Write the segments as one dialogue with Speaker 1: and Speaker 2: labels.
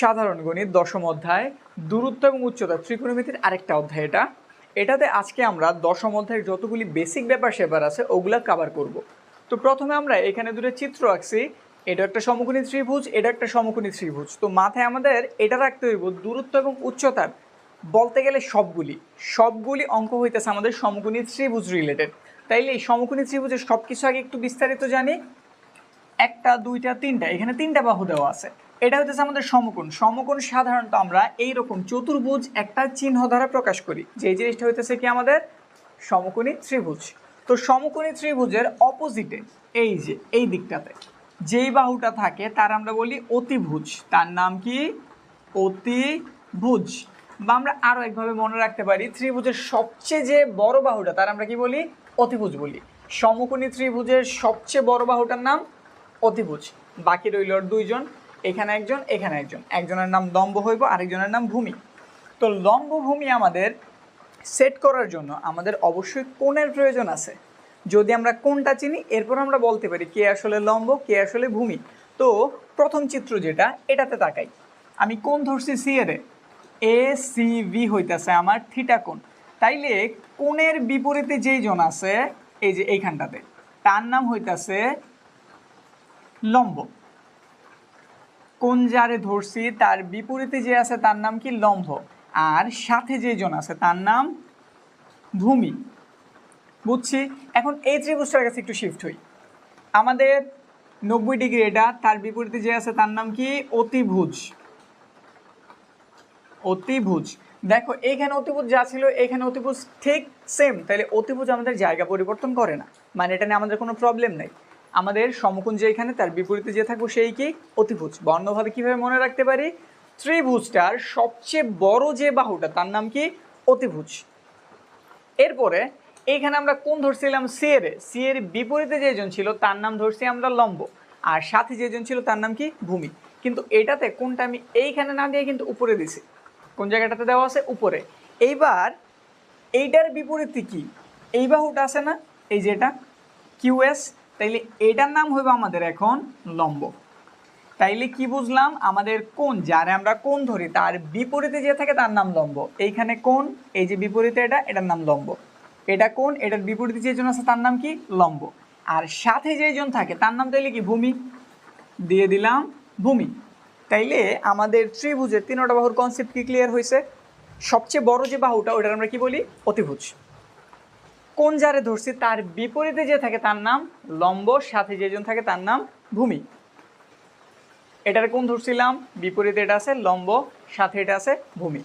Speaker 1: সাধারণ গণিত দশম অধ্যায়, দূরত্ব এবং উচ্চতা ত্রিকোণমিতির আরেকটা অধ্যায় এটা। এটাতে আজকে আমরা দশম অধ্যায়ের যতগুলি বেসিক ব্যাপার সেবার আছে, ওগুলা কভার করব। তো প্রথমে আমরা এখানে দুটো চিত্র আঁকছি। এটা একটা সমকোণী ত্রিভুজ, এটা একটা সমকোণী ত্রিভুজ। তো মাথায় আমাদের এটা রাখতে হইব দূরত্ব এবং উচ্চতার। বলতে গেলে সবগুলি। সবগুলি অঙ্ক হইতেছে আমাদের সমকোণী ত্রিভুজ রিলেটেড তাইলে এই সমকোণী ত্রিভুজের সব কিছু আগে একটু বিস্তারিত জানি। একটা, দুইটা, তিনটা, এখানে তিনটা বাহু দেওয়া আছে। এটা হচ্ছে আমাদের সমকোণ। সমকোণ সাধারণত আমরা এইরকম চতুর্ভুজ একটা চিহ্ন দ্বারা প্রকাশ করি। যে জিনিসটা হইতেছে কি আমাদের? সমকোণী ত্রিভুজ। তো সমকোণী ত্রিভুজের অপোজিটে এই যে, এই দিকটাতে যেই বাহুটা থাকে, তার আমরা বলি অতিভুজ। তার নাম কি? অতিভুজ। বা আমরা আরও একভাবে মনে রাখতে পারি, ত্রিভুজের সবচেয়ে যে বড় বাহুটা, তার আমরা কি বলি? অতিভুজ বলি। সমকোণী ত্রিভুজের সবচেয়ে বড় বাহুটার নাম অতিভুজ। বাকি রইল দুইজন। এখানে একজন এখানে একজন। একজনের নাম লম্ব হইব আরেকজনের নাম ভূমি। তো লম্ব ভূমি আমাদের সেট করার জন্য আমাদের অবশ্যই কোণের প্রয়োজন আছে। যদি আমরা কোনটা চিনি, এরপর আমরা বলতে পারি কে আসলে লম্ব, কে আসলে ভূমি। তো প্রথম চিত্র যেটা, এটাতে তাকাই। আমি কোন ধরছি সি এ সি ভি হইতেছে আমার থিটা কোণ। তাইলে কোণের বিপরীতে যেই জন আছে, এই যে এইখানটাতে, তার নাম হইতাছে লম্ব। কোন যারে ধরছি, তার বিপরীতে যে আছে তার নাম কি? লম্ব আর সাথে যে জন আছে তার নাম ভূমি। বুঝছি? এখন এই ত্রিভুজটার কাছে একটু শিফট হই। আমাদের নব্বই ডিগ্রি এটা, তার বিপরীতে যে আছে তার নাম কি? অতিভুজ। অতিভুজ। দেখো এইখানে অতিভুজ যা ছিল, এখানে অতিভুজ ঠিক সেম তাহলে অতিভুজ আমাদের জায়গা পরিবর্তন করে না। মানে এটা নিয়ে আমাদের কোনো প্রবলেম নেই। আমাদের সমকোণ যেখানে তার বিপরীতে যে থাকব সেই কি? অতিভুজ। বা অন্যভাবে কীভাবে মনে রাখতে পারি? ত্রিভুজটার সবচেয়ে বড় যে বাহুটা, তার নাম কি? অতিভুজ। এরপরে এইখানে আমরা কোন ধরছিলাম? সি এর সি এর বিপরীতে যেজন ছিল, তার নাম ধরছি আমরা লম্ব। আর সাথে যেজন ছিল, তার নাম কি? ভূমি। কিন্তু এটাতে কোনটা আমি এইখানে না দিয়ে কিন্তু উপরে দিছি। কোন জায়গাটাতে দেওয়া আছে? উপরে। এইবার এইটার বিপরীতে কি? এই বাহুটা আছে না? এই যে এটা কিউএস তাইলে এটার নাম হইব আমাদের এখন লম্ব। তাইলে কি বুঝলাম? আমাদের কোন যারে আমরা কোন ধরি, তার বিপরীতে যে থাকে তার নাম লম্ব। এইখানে কোন এই যে বিপরীতে এটা, এটার নাম লম্ব। এটা কোন এটার বিপরীতে যেজন আছে তার নাম কি? লম্ব। আর সাথে যেজন থাকে, তার নাম তাইলে কি? ভূমি। দিয়ে দিলাম ভূমি। তাইলে আমাদের ত্রিভুজের তিনটা বাহুর কনসেপ্ট কি ক্লিয়ার হয়েছে সবচেয়ে বড় যে বাহুটা, ওটার আমরা কি বলি? অতিভুজ। কোন যারে ধরছি তার বিপরীতে যে থাকে তার নাম লম্ব, সাথে যেজন থাকে তার নাম ভূমি। এটার কোন ধরছিলাম? বিপরীতে এটা আছে লম্ব, সাথে এটা আছে ভূমি।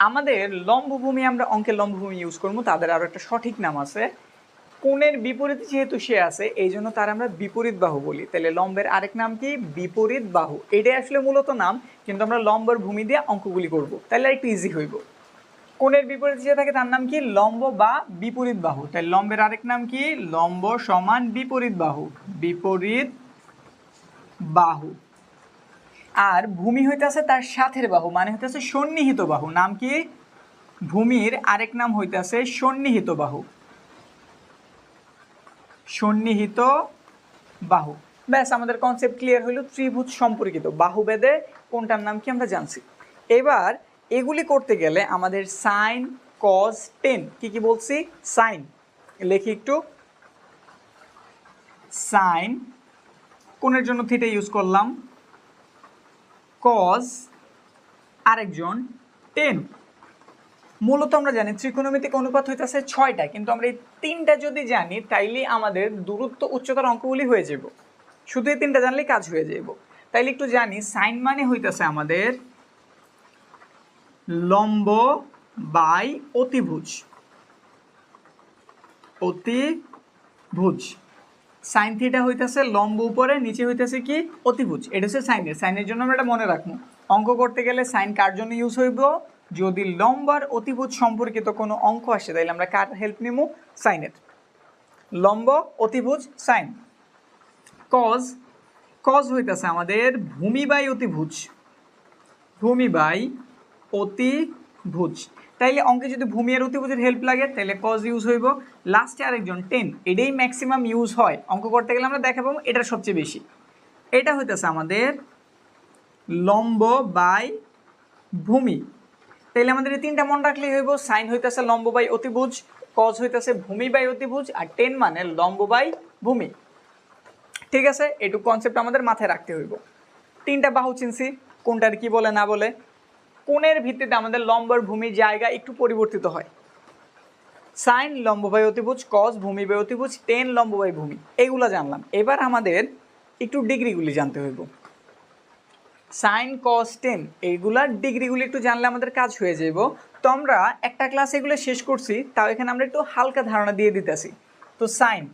Speaker 1: আমাদের লম্ব ভূমি আমরা অঙ্কের লম্ব ভূমি ইউজ করব, তাদের আরও একটা সঠিক নাম আছে। কোণের বিপরীতে যেহেতু সে আছে, এই জন্য তার আমরা বিপরীত বাহু বলি। তাহলে লম্বের আরেক নাম কি? বিপরীত বাহু। এটাই আসলে মূলত নাম, কিন্তু আমরা লম্বর ভূমি দিয়ে অঙ্কগুলি করব। তাহলে একটু ইজি হইব। কোণের বিপরীত যে থাকে তার নাম কি? লম্ব বা বিপরীত বাহু। তাই লম্বের আরেক নাম কি? লম্ব সমান বিপরীত বাহু। বিপরীত বাহু। আর ভূমি হইতেছে তার সাথের বাহু মানে হইতেছে সন্নিহিত বাহু। নাম কি? ভূমির আরেক নাম হইতেছে সন্নিহিত বাহু। সন্নিহিত বাহু। ব্যাস, আমাদের কনসেপ্ট ক্লিয়ার হইল। ত্রিভুজ সম্পর্কিত বাহু বেদে কোনটার নাম কি আমরা জানছি। এবার এগুলি করতে গেলে আমাদের সাইন কজ টেন কি কি বলছি? সাইন লেখি একটু। সাইন কোনের জন্য থিটা ইউজ করলাম। কজ আরেকজন টেন মূলত আমরা জানি ত্রিকোণমিতিক অনুপাত হইতেছে ছয়টা, কিন্তু আমরা এই তিনটা যদি জানি, তাইলে আমাদের দূরত্ব উচ্চতার অঙ্কগুলি হয়ে যাব শুধু এই তিনটা জানলেই কাজ হয়ে যাব তাইলে একটু জানি সাইন মানে হইতেছে আমাদের লম্ব বাই অতিভুজ। অতিভুজ। সাইন থিটা হইতেছে লম্ব উপরে, নিচে হইতেছে কি? অতিভুজ। এটা হচ্ছে সাইনের সাইনের জন্য আমরা এটা মনে রাখব। অঙ্ক করতে গেলে সাইন কার জন্য ইউজ হইব? যদি লম্বার অতিভুজ সম্পর্কিত কোনো অঙ্ক আসে তাহলে আমরা কার হেল্প নিব সাইনের লম্ব, অতিভুজ সাইন কজ কজ হইতেছে আমাদের ভূমি বাই অতিভুজ। ভূমি বাই অতিভুজ তাইলে অঙ্কে যদি ভূমি আর অতিভুজের হেল্প লাগে তাহলে কজ ইউজ হইব। লাস্টে আরেকজন টেন এটাই ম্যাক্সিমাম ইউজ হয়। অঙ্ক করতে গেলে আমরা দেখাবো এটা সবচেয়ে বেশি। এটা হইতেছে আমাদের লম্ব বাই ভূমি। তাইলে আমাদের এই তিনটা মনে রাখলেই হইব। সাইন হইতেছে লম্ব বাই অতিভুজ কজ হইতেছে ভূমি বাই অতিভুজ, আর টেন মানে লম্ব বাই ভূমি। ঠিক আছে? এটুকু কনসেপ্ট আমাদের মাথায় রাখতে হইব। তিনটা বাহু চিনছি, কোনটার কি বলে না বলে। কোণের ভিত্তিতে আমাদের লম্বর ভূমির জায়গা একটু পরিবর্তিত হয়। সাইন লম্ববায় অতিভুজ, কস ভূমি বাই অতিভুজ, টেন লম্ববায় ভূমি, এইগুলো জানলাম। এবার আমাদের একটু ডিগ্রিগুলি জানতে হইব। সাইন, কস, টেন, এইগুলার ডিগ্রিগুলি একটু জানলে আমাদের কাজ হয়ে যাব তো আমরা একটা ক্লাস এগুলো শেষ করছি, তাও এখানে আমরা একটু হালকা ধারণা দিয়ে দিতেছি। তো সাইন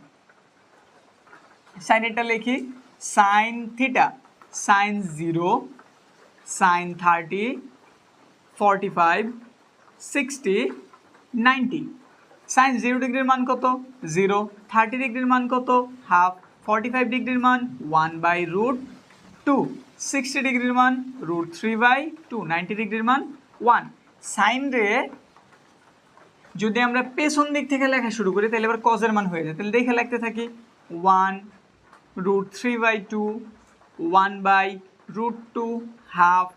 Speaker 1: সাইন এটা লিখি, sine theta, sine zero, sine thirty forty five sixty ninety sine zero ডিগ্রির মান কত? জিরো থার্টি ডিগ্রির মান কত? হাফ ফর্টি ফাইভ ডিগ্রির মান one by root two sixty ডিগ্রির মান root three by two ninety ডিগ্রির মান ওয়ান সাইন রে যদি আমরা পেছন দিক থেকে লেখা শুরু করি, তাহলে এবার কজের মান হয়ে যায়। তাহলে দেখে লিখতে থাকি one root three by two one by root two half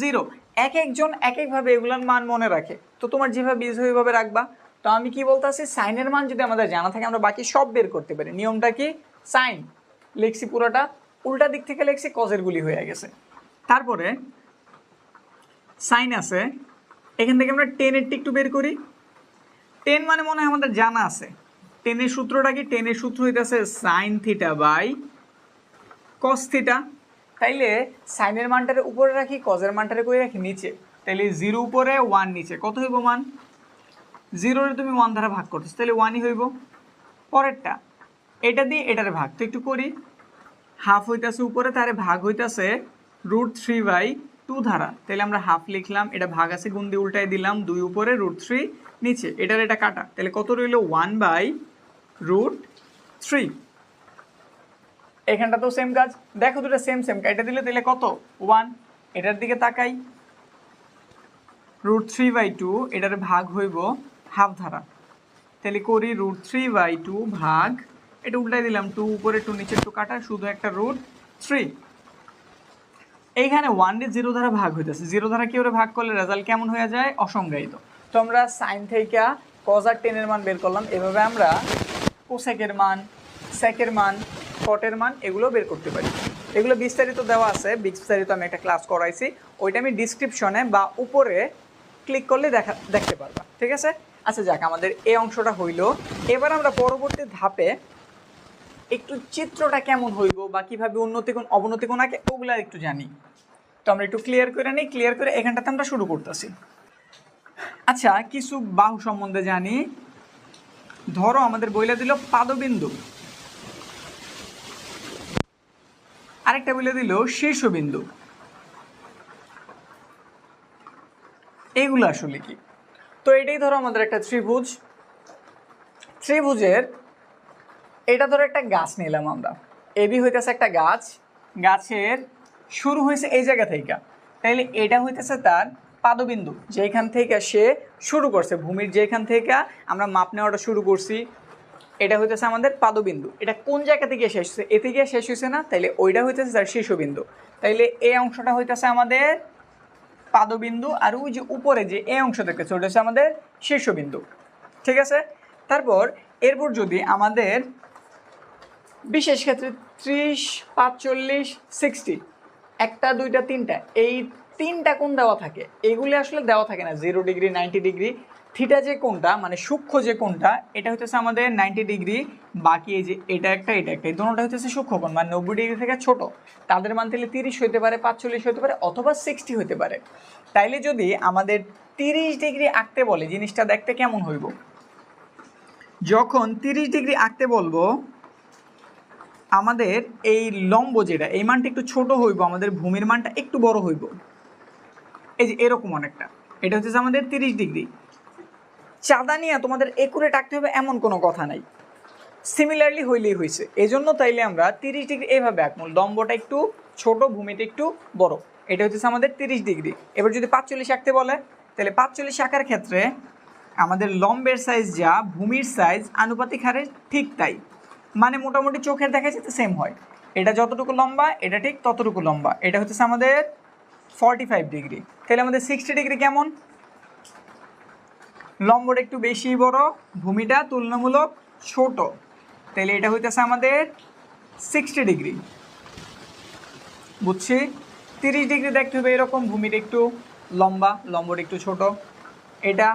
Speaker 1: zero এক একজন এক একভাবে এগুলোর মান মনে রাখে। তো তোমার যেভাবে বীজ ওইভাবে রাখবা, তো আমি কি বলতে আছি সাইনের মান যদি আমাদের জানা থাকে, আমরা বাকি সব বের করতে পারি। নিয়মটা কি? সাইন, লিখছি পুরোটা, উল্টা দিক থেকে লিখছি কজের গুলি হয়ে গেছে। তারপরে, সাইন আছে, এখান থেকে আমরা টেনেরটি একটু বের করি। টেন মানে মনে হয় আমাদের জানা আছে। টেনের সূত্রটা কি? টেনের সূত্র হইতেছে sine theta by cos theta তাইলে সাইনের মানটারে উপরে রাখি কজের মানটারে করে রাখি? নিচে। তাইলে জিরো উপরে ওয়ান নিচে। কত হইব মান? জিরোরে তুমি ওয়ান দ্বারা ভাগ করতেছো তাহলে ওয়ানই হইব। পরেরটা, এটা দিয়ে এটারে ভাগ। তো একটু করি। হাফ হইতাছে উপরে, তারে ভাগ হইতাছে রুট থ্রি বাই টু ধারা। তাহলে আমরা হাফ লিখলাম, এটা ভাগ আছে গুণ দিয়ে উল্টাই দিলাম, দুই উপরে রুট থ্রি নিচে। এটার এটা কাটা। তাহলে কত রইল? ওয়ান বাই রুট থ্রি এখানটা তো সেম কাজ। দেখো দুটো সেম সেম এটা দিলে তাহলে কত? ওয়ান এটার দিকে তাকাই। রুট থ্রি বাই টু এটার ভাগ হইব হাফ ধারা। তাহলে করি রুট থ্রি বাই টু ভাগ, এটা উল্টাই দিলাম টু উপরে টু নিচে টু কাটা, শুধু একটা রুট থ্রি এইখানে ওয়ান ডে জিরো দ্বারা ভাগ হইতেছে। জিরো দ্বারা কি ভাগ করলে রেজাল্ট কেমন হয়ে যায়? অসংজ্ঞায়িত। তো আমরা সাইন থেকে কজ আর টেনের মান বের করলাম। এভাবে আমরা কোসেকের মান সেকের মান কটের মান এগুলো বের করতে পারি। এগুলো বিস্তারিত দেওয়া আছে, বিস্তারিত আমি একটা ক্লাস করাইছি। ওইটা আমি ডিসক্রিপশনে বা উপরে ক্লিক করলে দেখা, দেখতে পারবা। ঠিক আছে? আচ্ছা যাক, আমাদের এই অংশটা হইল। এবার আমরা পরবর্তী ধাপে একটু চিত্রটা কেমন হইব বা কীভাবে উন্নতি কোন, অবনতি কোন আগে ওগুলা একটু জানি। তো আমরা একটু ক্লিয়ার করে নিই ক্লিয়ার করে এখানটাতে আমরা শুরু করতেছি। আচ্ছা কিছু বাহু সম্বন্ধে জানি। ধরো, আমাদের বইলে দিল পাদবিন্দু। আরেকটা বলে দিল, শীর্ষবিন্দু। এগুলো আসলে কি? তো এটাই ধরো আমাদের একটা ত্রিভুজ। ত্রিভুজের, এটা ধরো একটা গাছ নিলাম আমরা। এবি হইতেছে একটা গাছ। গাছের শুরু হয়েছে এই জায়গা থেকে তাইলে এটা হইতেছে তার পাদবিন্দু যেখান থেকে সে শুরু করছে। ভূমির যেখান থেকে আমরা মাপ নেওয়াটা শুরু করছি এটা হইতেছে আমাদের পাদবিন্দু। এটা কোন জায়গা থেকে শেষ হয়েছে এতে গিয়ে শেষ হয়েছে না, তাইলে ওইটা হইতেছে তার শীর্ষবিন্দু। তাইলে এই অংশটা হইতেছে আমাদের পাদবিন্দু, আর ওই যে উপরে যে এই অংশ দেখতেছে, ওটা হচ্ছে আমাদের শীর্ষবিন্দু। ঠিক আছে? তারপর এরপর যদি আমাদের বিশেষ ক্ষেত্রে ত্রিশ, পাঁচচল্লিশ, সিক্সটি, একটা, দুইটা, তিনটা, এই তিনটা কোন দেওয়া থাকে? এগুলি আসলে দেওয়া থাকে না, zero degree, ninety degree theta যে কোনটা মানে সূক্ষ্ম যে কোনটা এটা হচ্ছে আমাদের নাইনটি ডিগ্রি বাকি এই যে এটা একটা এটা একটা, এই দুটোটা হচ্ছে সূক্ষ্ম কোণ মানে নব্বই ডিগ্রি থেকে ছোট। তাদের মান তাহলে তিরিশ হতে পারে, পাঁচচল্লিশ হতে পারে, অথবা সিক্সটি হতে পারে। তাইলে যদি আমাদের তিরিশ ডিগ্রি আঁকতে বলে, জিনিসটা দেখতে কেমন হইব? যখন তিরিশ ডিগ্রি আঁকতে বলব, আমাদের এই লম্ব যেটা, এই মানটা একটু ছোট হইব, আমাদের ভূমির মানটা একটু বড় হইব। এই যে এরকম অনেকটা, এটা হচ্ছে আমাদের তিরিশ ডিগ্রি চাঁদা নিয়ে তোমাদের একুরে টাকতে হবে এমন কোনো কথা নাই। সিমিলারলি হইলেই হয়েছে এই জন্য তাইলে আমরা তিরিশ ডিগ্রি এইভাবে আঁকবো। লম্বটা একটু ছোট, ভূমিটা একটু বড়। এটা হচ্ছে আমাদের তিরিশ ডিগ্রি। এবার যদি পাঁচচল্লিশ আঁকতে বলে তাহলে পাঁচচল্লিশ আঁকার ক্ষেত্রে আমাদের লম্বের সাইজ যা, ভূমির সাইজ আনুপাতিক হারে ঠিক তাই। মানে মোটামুটি চোখের দেখা যেতে সেম হয়। এটা যতটুকু লম্বা, এটা ঠিক ততটুকু লম্বা। এটা হচ্ছে আমাদের ফর্টি ফাইভ ডিগ্রি। তাহলে আমাদের সিক্সটি ডিগ্রি কেমন? লম্বটা একটু বেশি বড়, ভূমিটা তুলনামূলক ছোট। তাহলে এটা হইতেছে আমাদের সিক্সটি ডিগ্রি বুঝছি? তিরিশ ডিগ্রি দেখতে হবে এরকম, ভূমিটা একটু লম্বা লম্বটা একটু ছোট। এটা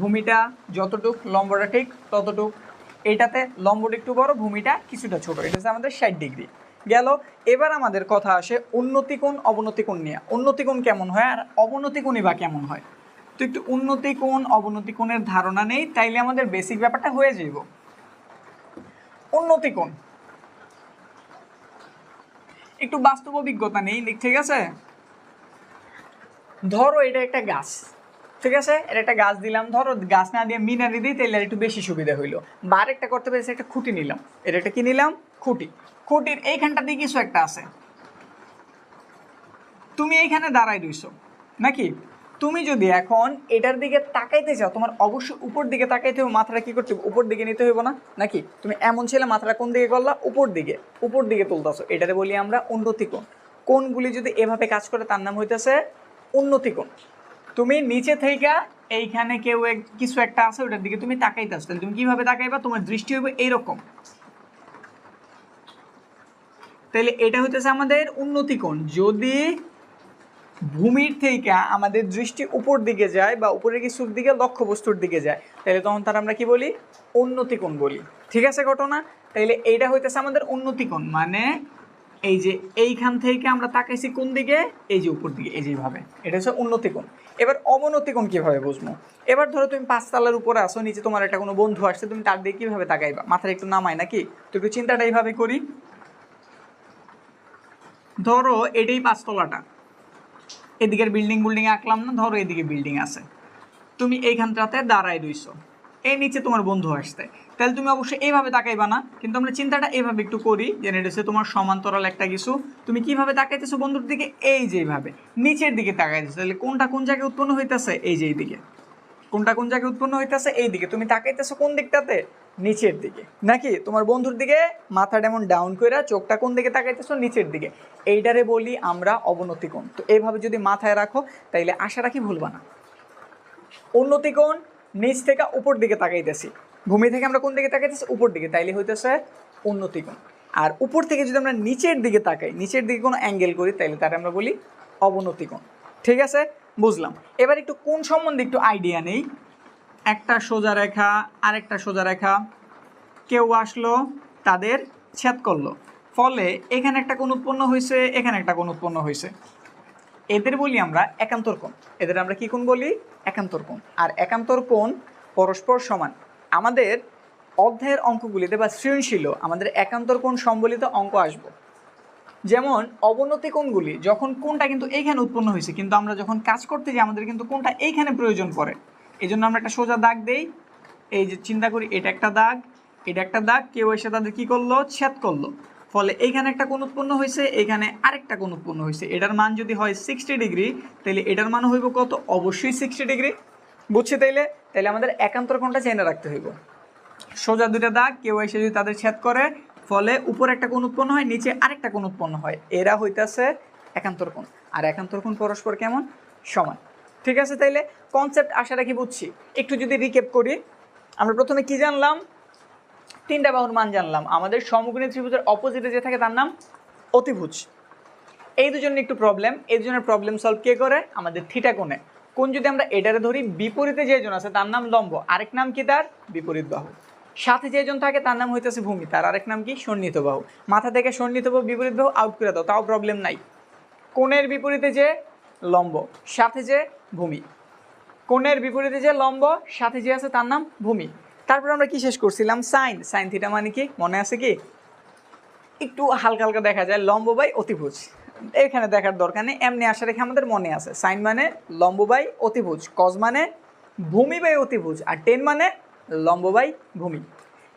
Speaker 1: ভূমিটা যতটুক লম্বটা ঠিক ততটুক। এটাতে লম্বটা একটু বড়, ভূমিটা কিছুটা ছোট। এটা হচ্ছে আমাদের ষাট ডিগ্রি গেল, এবার আমাদের কথা আসে উন্নতি কোণ অবনতি কোণ নিয়ে। উন্নতি কোণ কেমন হয় আর অবনতি কোণই বা কেমন হয়? তো একটু উন্নতি কোণ, অবনতি কোণের ধারণা নেই, তাইলে আমাদের বেসিক ব্যাপারটা হয়ে যাইব। উন্নতি কোণ। একটু বাস্তব অভিজ্ঞতা নেই ঠিক আছে? ধরো এটা একটা গাছ, ঠিক আছে? এটা একটা গাছ দিলাম, ধরো গাছ না দিয়ে মিনারি দিই আর একটু বেশি সুবিধা হইল। বা একটা করতে পেরেছি, একটা খুঁটি নিলাম। এটা একটা কি নিলাম? খুঁটি। খুঁটির এইখানটা দিয়ে কিছু একটা আছে। তুমি এইখানে দাঁড়াই রইছো, নাকি? তুমি যদি এখন এটার দিকে তাকাইতে চাও, তোমার অবশ্যই উপর দিকে তাকাইতে হবে, মাথাটা কি করতে হবে? উপর দিকে নিতে হবে না? নাকি? তুমি এমন ছেলে, মাথাটা কোন দিকে করলা? উপর দিকে। উপর দিকে তুলতেছো। এটাতে বলি আমরা উন্নতি কোণ কোণগুলি যদি এভাবে কাজ করে, তার নাম হইতেছে উন্নতি কোণ তুমি নিচে থেকে এইখানে কেউ কিছু একটা আছে, ওটার দিকে তুমি তাকাইতেছো। তাহলে তুমি কীভাবে তাকাইবা? তোমার দৃষ্টি হবে এইরকম। তাহলে এটা হইতেছে আমাদের উন্নতি কোণ যদি ভূমির থেকে আমাদের দৃষ্টি উপর দিকে যায় বা উপরের কিছুর দিকে লক্ষ্য বস্তুর দিকে যায় তাহলে তখন তার আমরা কি বলি? উন্নতি কোণ বলি। ঠিক আছে ঘটনা? তাহলে এইটা হইতেছে আমাদের উন্নতি কোণ মানে এই যে এইখান থেকে আমরা তাকাইছি কোন দিকে? এই যে উপর দিকে, এই যেভাবে। এটা হচ্ছে উন্নতি কোণ এবার অবনতি কোণ কীভাবে বুঝব? এবার ধরো তুমি পাঁচতলার উপরে আসো, নিচে তোমার একটা কোনো বন্ধু আসছে, তুমি তার দিকে কীভাবে তাকাইবা? মাথাটা একটু নামায় নাকি? তো একটু চিন্তাটা এইভাবে করি। ধরো এটাই পাঁচতলাটা। এদিকের বিল্ডিং বিল্ডিং আঁকলাম না, ধরো এদিকে বিল্ডিং আছে। তুমি এইখানটাতে দাঁড়ায় রইছো। এই নিচে তোমার বন্ধু আসতে তাহলে তুমি অবশ্যই এইভাবে তাকাইবা না, কিন্তু আমরা চিন্তাটা এইভাবে একটু করি, যে হচ্ছে তোমার সমান্তরাল একটা কিছু। তুমি কীভাবে তাকাইতেছো বন্ধুর দিকে? এই যেভাবে নিচের দিকে তাকাইতেছো। তাহলে কোনটা কোন জায়গায় উৎপন্ন হইতেছে? এই যে এইদিকে। কোনটা কোন জায়গায় উৎপন্ন হইতেছে? এই দিকে তুমি তাকাইতেছো কোন দিকটাতে? নিচের দিকে। নাকি? তোমার বন্ধুর দিকে মাথাটা এমন ডাউন কইরা চোখটা কোন দিকে তাকাইতেছো? নিচের দিকে। এইটারে বলি আমরা অবনতি কোণ। তো এইভাবে যদি মাথায় রাখো, তাইলে আশা রাখি ভুলবা না। উন্নতি কোণ নিচ থেকে উপর দিকে তাকাইতেছি। ভূমি থেকে আমরা কোন দিকে তাকাইতেছি? উপর দিকে। তাইলে হইতেছে উন্নতি কোণ। আর উপর থেকে যদি আমরা নিচের দিকে তাকাই, নিচের দিকে কোনো অ্যাঙ্গেল করি, তাইলে তার আমরা বলি অবনতি কোণ। ঠিক আছে? বুঝলাম। এবার একটু কোন সম্বন্ধে একটু আইডিয়া নেই। একটা সোজা রেখা, আরেকটা সোজা রেখা। কেউ আসলো, তাদের ছেদ করল। ফলে এখানে একটা কোণ উৎপন্ন হয়েছে এখানে একটা কোণ উৎপন্ন হয়েছে এদের বলি আমরা একান্তর কোণ। এদের আমরা কি কোণ বলি? একান্তর কোণ। আর একান্তর কোণ পরস্পর সমান। আমাদের অধ্যায়ের অঙ্কগুলিতে বা সৃজনশীল আমাদের একান্তর কোণ সম্বলিত অঙ্ক আসব। যেমন অবনতি কোণগুলি, যখন কোনটা কিন্তু এইখানে উৎপন্ন হয়েছে কিন্তু আমরা যখন কাজ করতে যাই, আমাদের কিন্তু কোনটা এইখানে প্রয়োজন পড়ে। এই জন্য আমরা একটা সোজা দাগ দেই। এই যে চিন্তা করি, এটা একটা দাগ, এটা একটা দাগ, কেউ এসে তাদের কি করল? ছেদ করল। ফলে এইখানে একটা কোণ উৎপন্ন হয়েছে, এখানে আরেকটা কোণ উৎপন্ন হয়েছে। এটার মান যদি হয় সিক্সটি ডিগ্রি তাহলে এটার মান হইব কত? অবশ্যই সিক্সটি ডিগ্রি বুঝছি তাইলে? তাইলে আমাদের একান্তর কোণটা চেনে রাখতে হইব। সোজা দুইটা দাগ, কেউ এসে যদি তাদের ছেদ করে, ফলে উপরে একটা কোণ উৎপন্ন হয়, নিচে আরেকটা কোণ উৎপন্ন হয়। এরা হইতাছে একান্তর কোণ। আর একান্তর কোণ পরস্পর কেমন? সমান। ঠিক আছে? তাইলে কনসেপ্ট আশা রাখি বুঝছি? একটু যদি রিকেপ করি, আমরা প্রথমে কি জানলাম? তিনটা বাহুর মান জানলাম। আমাদের সমগ্রী ত্রিভুজের অপোজিটে যে থাকে, তার নাম অতিভুজ। এই দুজনের একটু প্রবলেম এই দুজনের প্রবলেম সলভ কে করে? আমাদের থিটা কোণে। কোন যদি আমরা এটারে ধরি, বিপরীতে যেজন আছে, তার নাম লম্ব। আরেক নাম কি তার? বিপরীত বাহু। সাথে যেজন থাকে, তার নাম হইতেছে ভূমি। তার আরেক নাম কি? সন্নিহিত বাহু। মাথা থেকে সন্নিহিত বাহু, বিপরীত বাহু আউট করে দাও। তাও প্রবলেম নাই। কোণের বিপরীতে যে লম্ব। সাথে যে ভূমি। কোণের বিপরীতে যে লম্ব, সাথে যে আছে তার নাম ভূমি। তারপর আমরা কি শেষ করছিলাম? সাইন। সাইন থিটা মানে কি? মনে আছে কি? একটু হালকা হালকা দেখা যায়। লম্ব বাই অতিভুজ। এখানে দেখার দরকার নেই। এমনি আশা রেখে আমাদের মনে আছে। সাইন মানে লম্ব বাই অতিভুজ। কজ মানে ভূমি বাই অতিভুজ। আর টেন মানে লম্ব বাই ভূমি।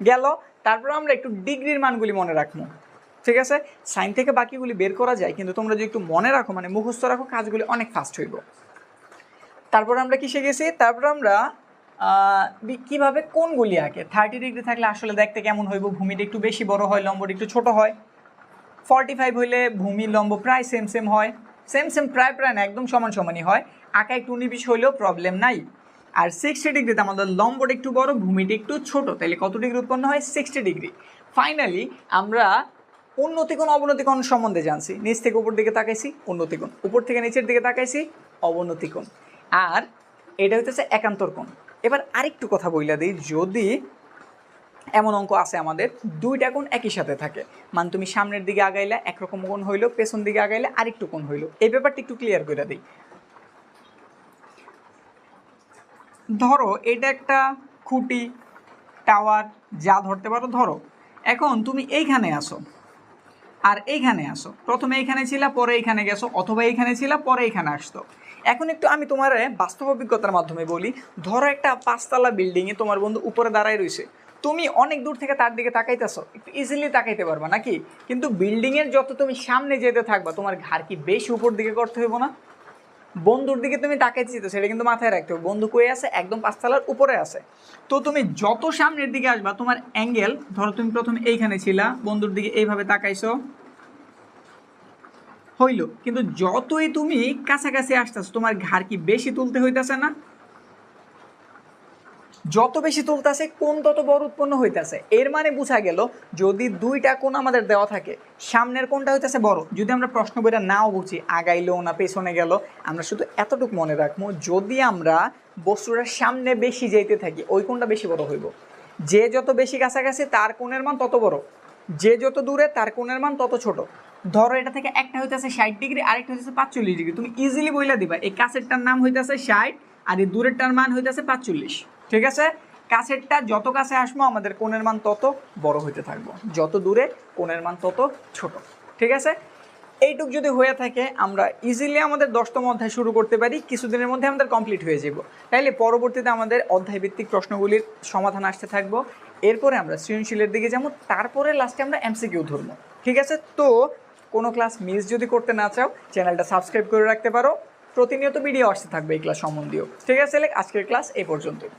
Speaker 1: গেল। তারপর আমরা একটু ডিগ্রির মানগুলি মনে রাখব। ঠিক আছে? সাইন থেকে বাকিগুলি বের করা যায়। কিন্তু তোমরা যদি একটু মনে রাখো মানে মুখস্থ রাখো, কাজগুলি অনেক ফাস্ট হইব। তারপর আমরা কিসে গেছি? তারপর আমরা কীভাবে কোনগুলি আঁকে? থার্টি ডিগ্রি থাকলে আসলে দেখতে কেমন হইব? ভূমিটা একটু বেশি বড় হয়, লম্বটা একটু ছোট হয়। ফর্টি ফাইভ হইলে ভূমি লম্ব প্রায় সেম সেম হয়। সেম সেম প্রায় প্রায় না, একদম সমান, সমানই হয়। আঁকা একটু উনিশ হইলেও প্রবলেম নাই। আর সিক্সটি ডিগ্রিতে আমাদের লম্বটা একটু বড়, ভূমিটা একটু ছোট তাহলে কত ডিগ্রি উৎপন্ন হয়? সিক্সটি ডিগ্রি ফাইনালি আমরা উন্নতিকোণ, অবনতিকোণ সম্বন্ধে জানছি। নিচ থেকে উপর দিকে তাকাইছি, উন্নতিকোণ। উপর থেকে নিচের দিকে তাকাইছি, অবনতিকোণ। আর এটা হইতেছে একান্তর কোণ। এবার আরেকটু কথা বইলা দিই, যদি এমন অঙ্ক আছে আমাদের, দুইটা কোণ একই সাথে থাকে। মানে তুমি সামনের দিকে আগাইলে, একরকম কোণ হইল, পেছন দিকে আগাইলে, আরেকটু কোণ হইল। এই ব্যাপারটা একটু ক্লিয়ার করে দিই। ধরো, এটা একটা খুঁটি, টাওয়ার, যা ধরতে পারো, ধরো। এখন তুমি এইখানে আসো আর এইখানে আসো প্রথমে এইখানে ছিলা, পরে এইখানে গেছো, অথবা এইখানে ছিলা, পরে এইখানে আসতো এখন একটু আমি তোমার বাস্তব অভিজ্ঞতার মাধ্যমে বলি। ধরো একটা পাঁচতলা বিল্ডিংয়ে তোমার বন্ধু উপরে দাঁড়ায় রয়েছে। তুমি অনেক দূর থেকে তার দিকে তাকাইতেছো, একটু ইজিলি তাকাইতে পারবা নাকি? কিন্তু বিল্ডিংয়ের যত তুমি সামনে যেতে থাকবা, তোমার ঘাড় কি বেশি উপর দিকে করতে হইব না? বন্ধুর দিকে তুমি তাকাইতে তো সেটা কিন্তু মাথায় রাখতে হবে। বন্ধু কই আছে? একদম পাঁচতলার উপরে আছে। তো তুমি যত সামনের দিকে আসবা, তোমার অ্যাঙ্গেল ধরো তুমি প্রথমে এইখানে ছিলা, বন্ধুর দিকে এইভাবে তাকাইছো হইল, কিন্তু যতই তুমি কাছাকাছি আসতেছো, তোমার ঘাড় কি বেশি তুলতে হইতাছে না? যত বেশি তুলতেছে, কোন তত বড় উৎপন্ন হইতাছে। এর মানে বোঝা গেল, যদি দুইটা কোণ আমাদের দেওয়া থাকে, সামনের কোনটা হইতাছে বড়। যদি আমরা প্রশ্ন বইটা নাও বুঝি আগাইলো না, পেছনে গেল, আমরা শুধু এতটুকু মনে রাখব, যদি আমরা বস্তুটার সামনে বেশি যেতে থাকি, ওই কোনটা বেশি বড় হইব। যে যত বেশি কাছাকাছি, তার কোণের মান তত বড়। যে যত দূরে, তার কোণের মান তত ছোট। ধরো এটা থেকে একটা হইতেছে ষাট ডিগ্রি, আরেকটা হইতেছে পাঁচচল্লিশ ডিগ্রি। তুমি ইজিলি বইলা দিবা, এই কাছেরটার নাম হইতেছে ষাট আর এই দূরেরটার মান হইতেছে পাঁচচল্লিশ। ঠিক আছে? কাছেরটা যত কাছে আসব, আমাদের কোণের মান তত বড় হইতে থাকব। যত দূরে, কোণের মান তত ছোট। ঠিক আছে? এইটুক যদি হয়ে থাকে, আমরা ইজিলি আমাদের দশতম অধ্যায় শুরু করতে পারি, কিছুদিনের মধ্যে আমাদের কমপ্লিট হয়ে যাব তাইলে পরবর্তীতে আমাদের অধ্যায় ভিত্তিক প্রশ্নগুলির সমাধান আসতে থাকব। এরপরে আমরা সৃজনশীলের দিকে যাব, তারপরে লাস্টে আমরা এমসিকিউ ধরবো। ঠিক আছে? তো কোনো ক্লাস মিস যদি করতে না চাও চ্যানেলটা সাবস্ক্রাইব করে রাখতে পারো। প্রতিনিয়ত ভিডিও আসতে থাকবে এই ক্লাস সম্বন্ধীয়। ঠিক আছে আজকের ক্লাস এ পর্যন্তই।